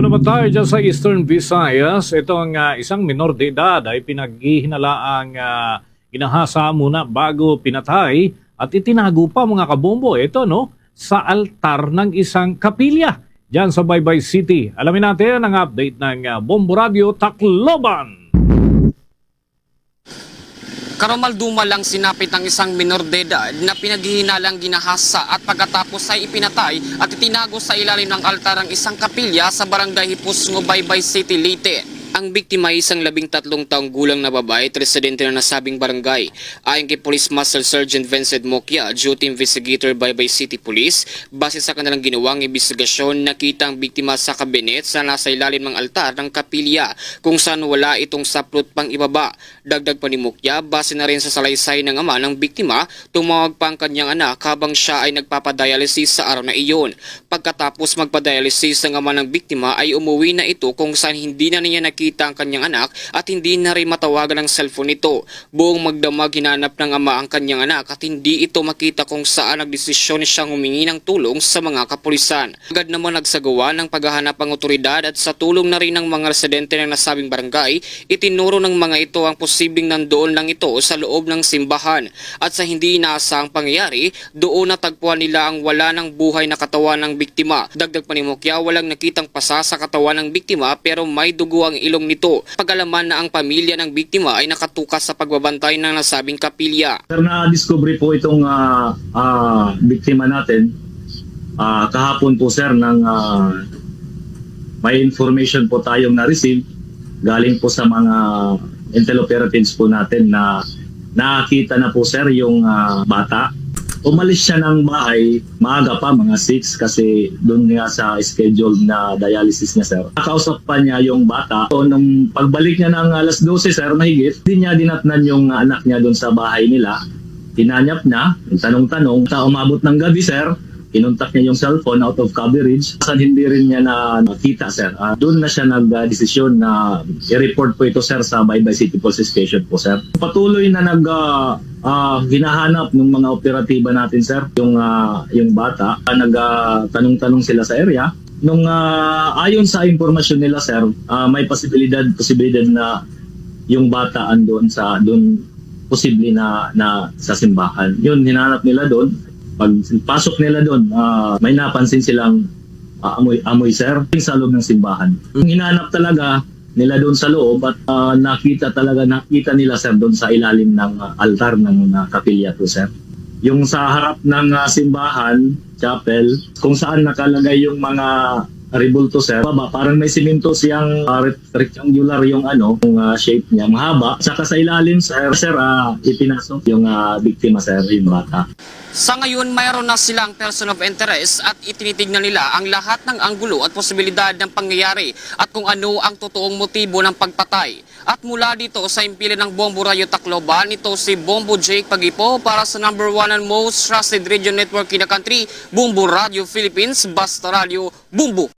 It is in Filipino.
Sama naman tayo dyan sa Eastern Visayas. Itong ah, isang minor de edad ay pinaghihinalaang uh, ginahasa muna bago pinatay at itinago pa mga kabombo. Ito no, sa altar ng isang kapilya dyan sa Baybay City. Alamin natin ang update ng ah, Bombo Radio Tacloban. Karumaldumal lang sinapit ang isang minor de edad na pinaghihinalang ginahasa at pagkatapos ay ipinatay at itinago sa ilalim ng altar ang isang kapilya sa barangay Hipusngo, Baybay City, Leyte. Ang biktima ay isang labing tatlong taong gulang na babae at residente na nasabing barangay. Ayon kay Police Master Sergeant Vincent Mokia, Duty Investigator Baybay City Police, base sa kanilang ginawang investigasyon, nakita ang biktima sa kabinet sa nasa ilalim ng altar ng kapilya kung saan wala itong saplot pang ibaba. Dagdag pa ni Mokia, base na rin sa salaysay ng ama ng biktima, tumawag pa ang kanyang anak habang siya ay nagpapadialysis sa araw na iyon. Pagkatapos magpadialysis ang ama ng biktima ay umuwi na ito kung saan hindi na niya nakita ang kanyang anak at hindi na rin matawagan ang cellphone nito. Buong magdamag hinanap ng ama ang kanyang anak at hindi ito makita kung saan nagdesisyon siyang humingi ng tulong sa mga kapulisan. Agad naman nagsagawa ng paghahanap ang otoridad at sa tulong na rin ng mga residente ng nasabing barangay, itinuro ng mga ito ang posibleng nandoon lang ito sa loob ng simbahan. At sa hindi inaasahang pangyayari, doon natagpuan nila ang wala ng buhay na katawan ng biktima. Dagdag pa ni Mokya, walang nakitang pasa sa katawan ng biktima pero may dugo ang ilong nito. Pagalaman na ang pamilya ng biktima ay nakatukas sa pagbabantay ng nasabing kapilya. Sir, na-discover po itong ah, ah, biktima natin ah, kahapon po sir ng ah, may information po tayong na-receive galing po sa mga intel operatives po natin na nakita na po sir yung ah, bata. Umalis siya ng bahay maaga pa, mga 6 kasi doon nga sa schedule na dialysis niya sir. Nakausap pa niya yung bata. So, nung pagbalik niya ng alas 12 sir, mahigit, hindi niya dinatnan yung anak niya doon sa bahay nila. Tinanyap na, tanong-tanong, sa umabot ng gabi sir, kinontak niya yung cellphone out of coverage. Saan hindi rin niya na nakita sir. Ah, doon na siya nag-desisyon na i-report po ito sir sa Baybay City Police Station po sir. Patuloy na nag ah, ah, hinahanap ng mga operatiba natin sir yung ah, yung bata. Ah, Nag-tanong-tanong sila sa area. Nung ah, ayon sa impormasyon nila sir, ah, may posibilidad posibilidad na yung bata andon sa doon posible na na sa simbahan. Yun hinanap nila doon. Pag pasok nila doon, ah, may napansin silang ah, amoy amoy sir sa loob ng simbahan. Yung hinanap talaga nila doon sa loob at ah, nakita talaga nakita nila sir doon sa ilalim ng ah, altar ng uh, kapilya to sir. Yung sa harap ng ah, simbahan, chapel, kung saan nakalagay yung mga rebulto sir, baba, parang may simento siyang rect- rectangular yung ano, yung ah, shape niya, mahaba. Saka sa ilalim sir, sir ah, ipinasok yung ah, biktima sir, yung bata. Sa ngayon, mayroon na silang person of interest at itinitignan nila ang lahat ng anggulo at posibilidad ng pangyayari at kung ano ang totoong motibo ng pagpatay. At mula dito sa impili ng Bombo Rayo Tacloban, ito si Bombo Jake Pagipo para sa number one and most trusted radio network in the country, Bombo Radio Philippines, Basta Radio, Bumbo.